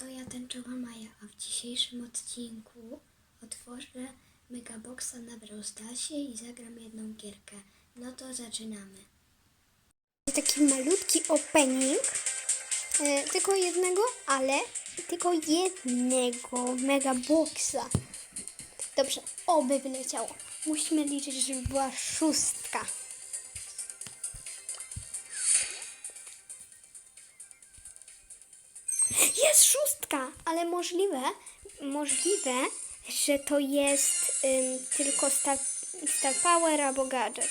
to ja tęczowa Maja, a w dzisiejszym odcinku otworzę Megaboxa na Brawl Starsie i zagram jedną gierkę. No to zaczynamy. Taki malutki opening. E, tylko jednego, ale tylko jednego megaboxa. Dobrze, oby wyleciało. Musimy liczyć, żeby była szóstka. Jest szóstka, ale możliwe, możliwe, że to jest ym, tylko star, star Power albo gadżet.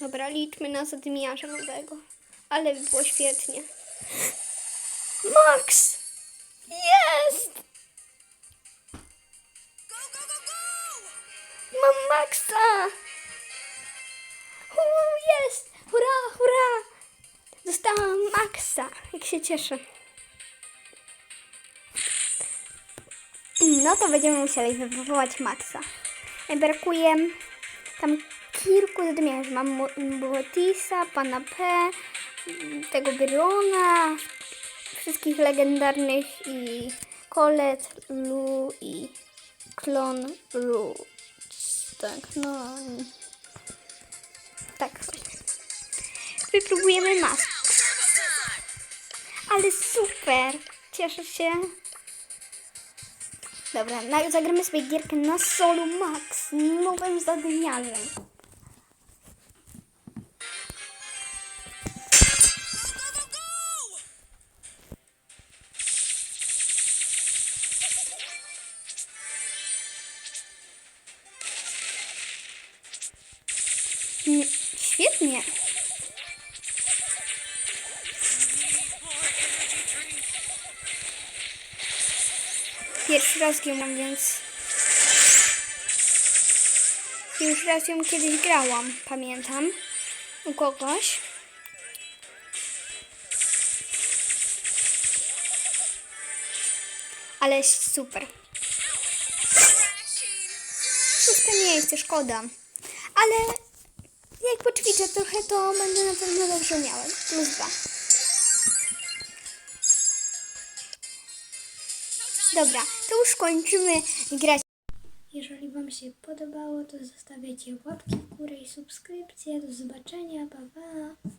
Dobra, liczmy na zadymiarza nowego. Ale by było świetnie. Max! Jest! Mam Maxa! Uu, jest! Hurra, hurra! Dostałam Maxa. Jak się cieszę. No to będziemy musieli wywołać Maxa. Brakuje tam kilku zadymiarzy. Mam Mortisa, Pana P, tego Byrona, wszystkich legendarnych i Colette, Lu i Klon Lu. Tak, no. Tak. Wypróbujemy mask. Ale super! Cieszę się. Dobra, na, zagramy sobie gierkę na solo max nowym zadymiarzem. Mm, Świetnie. Pierwszy raz mam, więc... Już raz ją kiedyś grałam, pamiętam. U kogoś. Ale super. Szóste miejsce, szkoda. Ale jak poćwiczę trochę, to będę na pewno dobrze miałem. Plus dwa. Dobra, to już kończymy grać. Jeżeli Wam się podobało, to zostawiajcie łapki w górę i subskrypcję. Do zobaczenia, pa pa!